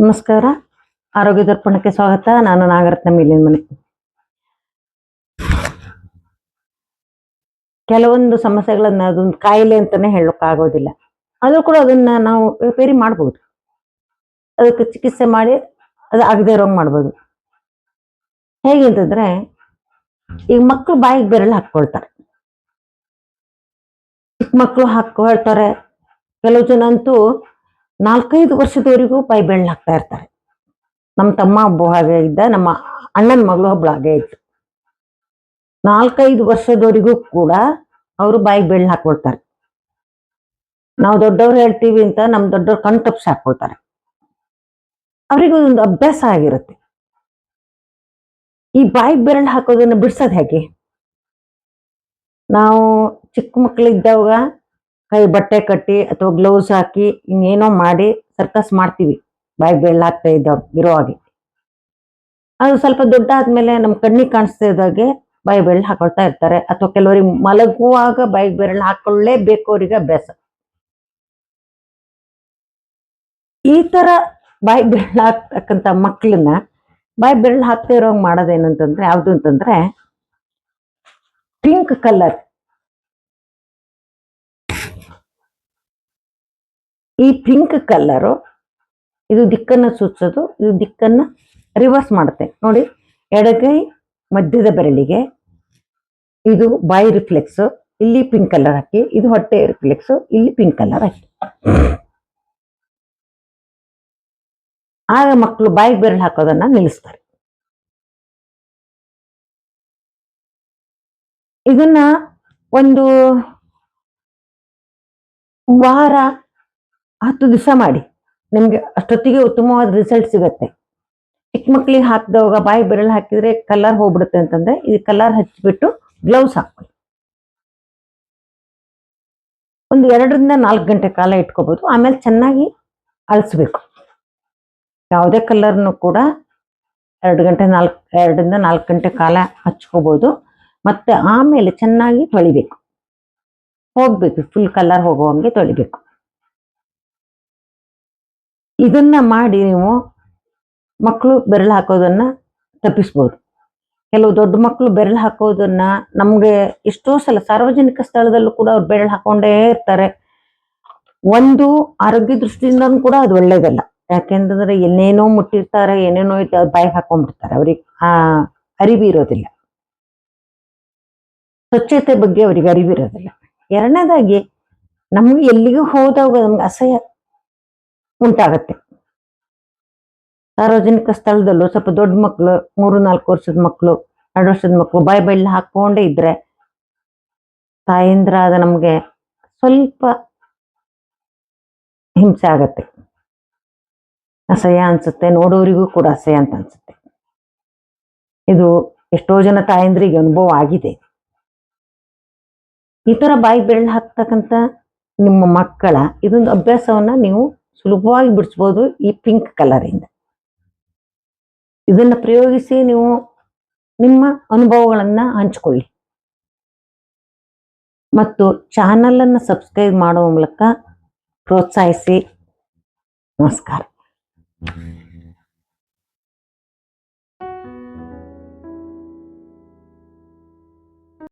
ನಮಸ್ಕಾರ. ಆರೋಗ್ಯ ದರ್ಪಣಕ್ಕೆ ಸ್ವಾಗತ. ನಾನು ನಾಗರತ್ನ ಮೇಲಿನ ಮನೆ. ಕೆಲವೊಂದು ಸಮಸ್ಯೆಗಳನ್ನ ಅದೊಂದು ಕಾಯಿಲೆ ಅಂತಾನೆ ಹೇಳೋಕ್ಕಾಗೋದಿಲ್ಲ. ಆದರೂ ಕೂಡ ಅದನ್ನ ನಾವು ರಿಪೇರಿ ಮಾಡ್ಬೋದು. ಅದಕ್ಕೆ ಚಿಕಿತ್ಸೆ ಮಾಡಿ ಅದು ಆಗದೆ ಇರೋಂಗ್ ಮಾಡ್ಬೋದು. ಹೇಗೆ ಅಂತಂದ್ರೆ, ಈಗ ಮಕ್ಕಳು ಬಾಯಿಗೆ ಬೆರಳು ಹಾಕೊಳ್ತಾರೆ ಮಕ್ಕಳು ಹಾಕೊಳ್ತಾರೆ ಕೆಲವು ಜನ ಅಂತೂ ನಾಲ್ಕೈದು ವರ್ಷದವರೆಗೂ ಪೈ ಬೆಳ್ಳ ಹಾಕ್ತಾ ಇರ್ತಾರೆ. ನಮ್ಮ ತಮ್ಮ ಒಬ್ಬ ಹಾಗೆ ಇದ್ದ, ನಮ್ಮ ಅಣ್ಣನ ಮಗಳು ಒಬ್ಳು ಹಾಗೆ ಇತ್ತು ನಾಲ್ಕೈದು ವರ್ಷದವರೆಗೂ ಕೂಡ ಅವರು ಬಾಯಿಗೆ ಬೆಳ್ಳ ಹಾಕೊಳ್ತಾರೆ. ನಾವು ದೊಡ್ಡವ್ರು ಹೇಳ್ತೀವಿ ಅಂತ ನಮ್ಮ ದೊಡ್ಡವ್ರು ಕಣ್ ತಪ್ಪಿಸಿ ಹಾಕೊಳ್ತಾರೆ. ಅವರಿಗೆ ಒಂದು ಅಭ್ಯಾಸ ಆಗಿರುತ್ತೆ. ಈ ಬಾಯಿ ಬೆರಳು ಹಾಕೋದನ್ನ ಬಿಡ್ಸೋದು ಹೇಗೆ? ನಾವು ಚಿಕ್ಕ ಮಕ್ಕಳಿದ್ದಾಗ ಕೈ ಬಟ್ಟೆ ಕಟ್ಟಿ ಅಥವಾ ಗ್ಲೌಸ್ ಹಾಕಿ ಇನ್ನೇನೋ ಮಾಡಿ ಸರ್ಕಸ್ ಮಾಡ್ತೀವಿ. ಬಾಯಿ ಬೆಳ್ಳಾಗ್ತಾ ಇದ್ದವ್ ಇರೋ ಹಾಗೆ. ಅದು ಸ್ವಲ್ಪ ದೊಡ್ಡ ಆದ್ಮೇಲೆ ನಮ್ಮ ಕಣ್ಣಿಗೆ ಕಾಣಿಸ್ತಾ ಇದ್ದಾಗೆ ಬಾಯಿ ಬೆರಳು ಹಾಕೊಳ್ತಾ ಇರ್ತಾರೆ. ಅಥವಾ ಕೆಲವರಿಗೆ ಮಲಗುವಾಗ ಬಾಯಿ ಬೆರಳು ಹಾಕೊಳ್ಳೇಬೇಕು ಅವರಿಗೆ ಅಭ್ಯಾಸ. ಈ ತರ ಬಾಯಿ ಬೆರಳು ಹಾಕ್ತಕ್ಕಂಥ ಮಕ್ಕಳನ್ನ ಬಾಯಿ ಬೆರಳು ಹಾಕ್ತಾ ಇರೋ ಮಾಡೋದೇನಂತಂದ್ರೆ, ಯಾವ್ದು ಅಂತಂದ್ರೆ ಪಿಂಕ್ ಕಲರ್ ಈ ಪಿಂಕ್ ಕಲರು ಇದು ದಿಕ್ಕನ್ನು ಸೂಚಿಸೋದು, ಇದು ದಿಕ್ಕನ್ನ ರಿವರ್ಸ್ ಮಾಡುತ್ತೆ. ನೋಡಿ, ಎಡಗೈ ಮಧ್ಯದ ಬೆರಳಿಗೆ ಇದು ಬಾಯಿ ರಿಫ್ಲೆಕ್ಸ್ ಇಲ್ಲಿ ಪಿಂಕ್ ಕಲರ್ ಹಾಕಿ, ಇದು ಹೊಟ್ಟೆ ರಿಫ್ಲೆಕ್ಸ್ ಇಲ್ಲಿ ಪಿಂಕ್ ಕಲರ್ ಹಾಕಿ. ಆಗ ಮಕ್ಕಳು ಬಾಯಿಗೆ ಬೆರಳು ಹಾಕೋದನ್ನ ನಿಲ್ಲಿಸ್ತಾರೆ. ಇದನ್ನ ಒಂದು ವಾರ ಹತ್ತು ದಿವಸ ಮಾಡಿ, ನಿಮಗೆ ಅಷ್ಟೊತ್ತಿಗೆ ಉತ್ತಮವಾದ ರಿಸಲ್ಟ್ ಸಿಗತ್ತೆ. ಚಿಕ್ಕ ಮಕ್ಳಿಗೆ ಹಾಕಿದವಾಗ ಬಾಯಿ ಬೆರಳು ಹಾಕಿದ್ರೆ ಕಲರ್ ಹೋಗ್ಬಿಡುತ್ತೆ ಅಂತಂದ್ರೆ ಇದು ಕಲರ್ ಹಚ್ಚಿಬಿಟ್ಟು ಗ್ಲೌಸ್ ಹಾಕೊಳ್ಳಿ ಒಂದು ಎರಡರಿಂದ ನಾಲ್ಕು ಗಂಟೆ ಕಾಲ ಇಟ್ಕೋಬೋದು, ಆಮೇಲೆ ಚೆನ್ನಾಗಿ ಅಳಿಸ್ಬೇಕು. ಯಾವುದೇ ಕಲರ್ನು ಕೂಡ ಎರಡು ಗಂಟೆ ನಾಲ್ಕು, ಎರಡರಿಂದ ನಾಲ್ಕು ಗಂಟೆ ಕಾಲ ಹಚ್ಕೋಬೋದು, ಮತ್ತೆ ಆಮೇಲೆ ಚೆನ್ನಾಗಿ ತೊಳಿಬೇಕು. ಹೋಗಬೇಕು ಫುಲ್ ಕಲರ್ ಹೋಗುವಂಗೆ ತೊಳಿಬೇಕು. ಇದನ್ನ ಮಾಡಿ ನೀವು ಮಕ್ಕಳು ಬೆರಳು ಹಾಕೋದನ್ನ ತಪ್ಪಿಸ್ಬೋದು. ಕೆಲವು ದೊಡ್ಡ ಮಕ್ಕಳು ಬೆರಳು ಹಾಕೋದನ್ನ ನಮಗೆ ಎಷ್ಟೋ ಸಲ ಸಾರ್ವಜನಿಕ ಸ್ಥಳದಲ್ಲೂ ಕೂಡ ಅವ್ರು ಬೆರಳು ಹಾಕೊಂಡೇ ಇರ್ತಾರೆ. ಒಂದು ಆರೋಗ್ಯ ದೃಷ್ಟಿಯಿಂದ ಕೂಡ ಅದು ಒಳ್ಳೇದಲ್ಲ. ಯಾಕೆಂತಂದ್ರೆ ಏನೇನೋ ಮುಟ್ಟಿರ್ತಾರೆ, ಏನೇನೋ ಇತ್ತು ಅದು ಬಾಯಿಗೆ ಹಾಕೊಂಡ್ಬಿಡ್ತಾರೆ. ಅವ್ರಿಗೆ ಆ ಅರಿವಿ ಇರೋದಿಲ್ಲ. ಸ್ವಚ್ಛತೆ ಬಗ್ಗೆ ಅವರಿಗೆ ಅರಿವಿರೋದಿಲ್ಲ. ಎರಡನೇದಾಗಿ ನಮ್ಗೆ ಎಲ್ಲಿಗೂ ಹೋದಾಗ ನಮ್ಗೆ ಅಸಹ್ಯ ಉಂಟಾಗತ್ತೆ. ಸಾರ್ವಜನಿಕ ಸ್ಥಳದಲ್ಲೂ ಸ್ವಲ್ಪ ದೊಡ್ಡ ಮಕ್ಕಳು ಮೂರು ನಾಲ್ಕು ವರ್ಷದ ಮಕ್ಕಳು ಎರಡು ವರ್ಷದ ಮಕ್ಕಳು ಬಾಯಿ ಬೈಲ್ ಹಾಕೊಂಡೇ ಇದ್ರೆ ತಾಯಂದ್ರಾದ ನಮಗೆ ಸ್ವಲ್ಪ ಹಿಂಸೆ ಆಗತ್ತೆ. ಅಸಹ್ಯ ಅನ್ಸುತ್ತೆ, ನೋಡೋರಿಗೂ ಕೂಡ ಅಸಹ್ಯ ಅಂತ ಅನ್ಸುತ್ತೆ. ಇದು ಎಷ್ಟೋ ಜನ ತಾಯಂದ್ರಿಗೆ ಅನುಭವ ಆಗಿದೆ. ಈ ತರ ಬಾಯಿ ಬೆಳ್ಳ ಹಾಕ್ತಕ್ಕಂಥ ನಿಮ್ಮ ಮಕ್ಕಳ ಇದೊಂದು ಅಭ್ಯಾಸವನ್ನ ನೀವು ಸುಲಭವಾಗಿ ಬಿಡಿಸ್ಬೋದು ಈ ಪಿಂಕ್ ಕಲರಿಂದ ಇದನ್ನ ಪ್ರಯೋಗಿಸಿ ನೀವು ನಿಮ್ಮ ಅನುಭವಗಳನ್ನ ಹಂಚಿಕೊಳ್ಳಿ. ಮತ್ತು ಚಾನಲನ್ನು ಸಬ್ಸ್ಕ್ರೈಬ್ ಮಾಡುವ ಮೂಲಕ ಪ್ರೋತ್ಸಾಹಿಸಿ. ನಮಸ್ಕಾರ.